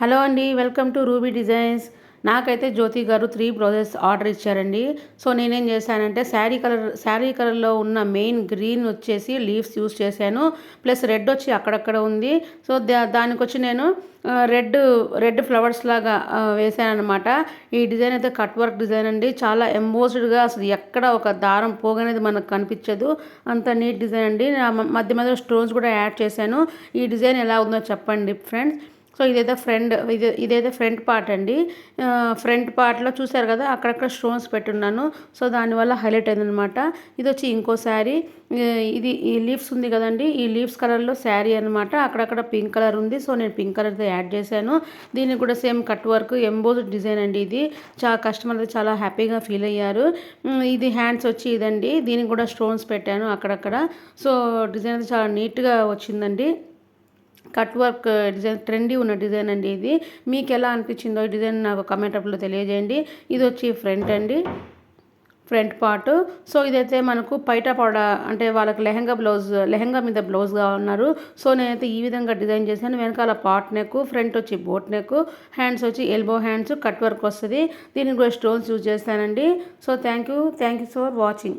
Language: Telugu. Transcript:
హలో అండి వెల్కమ్ టు రూబీ డిజైన్స్. నాకైతే జ్యోతి గారు త్రీ బ్లౌజెస్ ఆర్డర్ ఇచ్చారండి. సో నేనేం చేశానంటే శారీ కలర్ శారీ కలర్లో ఉన్న మెయిన్ గ్రీన్ వచ్చేసి లీవ్స్ యూస్ చేశాను. ప్లస్ రెడ్ వచ్చి అక్కడక్కడ ఉంది. సో దా దానికి వచ్చి నేను రెడ్ రెడ్ ఫ్లవర్స్ లాగా వేసాను అనమాట ఈ డిజైన్ అయితే కట్ వర్క్ డిజైన్ అండి. చాలా ఎంబోస్డ్గా అసలు ఎక్కడ ఒక దారం పోగనేది మనకు కనిపించదు. అంత నీట్ డిజైన్ అండి. మధ్య మధ్య స్టోన్స్ కూడా యాడ్ చేశాను. ఈ డిజైన్ ఎలా ఉందో చెప్పండి ఫ్రెండ్స్. సో ఇదేదో ఫ్రంట్ ఇది ఇదేదో ఫ్రంట్ పార్ట్ అండి. ఫ్రంట్ పార్ట్లో చూసారు కదా అక్కడక్కడ స్టోన్స్ పెట్టున్నాను. సో దానివల్ల హైలైట్ అయిందనమాట ఇది వచ్చి ఇంకో శారీ. ఇది ఈ లీవ్స్ ఉంది కదండి ఈ లీవ్స్ కలర్లో శారీ అనమాట అక్కడక్కడ పింక్ కలర్ ఉంది సో నేను పింక్ కలర్తో యాడ్ చేశాను. దీనికి కూడా same cut work emboss design అండి ఇది. చాలా కస్టమర్ చాలా హ్యాపీగా ఫీల్ అయ్యారు. ఇది హ్యాండ్స్ వచ్చి ఇదండి. దీనికి కూడా స్టోన్స్ పెట్టాను అక్కడక్కడ. సో డిజైన్ అయితే చాలా నీట్గా వచ్చిందండి. కట్ వర్క్ డిజైన్ ట్రెండీ ఉన్న డిజైన్ అండి ఇది. మీకు ఎలా అనిపించిందో ఈ డిజైన్ నాకు కమెంట్ అప్లో తెలియజేయండి. ఇది వచ్చి ఫ్రంట్ అండి. ఫ్రంట్ పార్ట్ సో ఇదైతే మనకు పైట పడ అంటే వాళ్ళకి లెహంగా బ్లౌజ్ లెహంగా మీద బ్లౌజ్గా ఉన్నారు. సో నేనైతే ఈ విధంగా డిజైన్ చేశాను. వెనకాల పాట్ నెక్ ఫ్రంట్ వచ్చి బోట్ నెక్ హ్యాండ్స్ వచ్చి ఎల్బో హ్యాండ్స్ కట్ వర్క్ వస్తుంది. దీనికి కూడా స్టోన్స్ యూజ్ చేస్తానండి. So thank you thank you for watching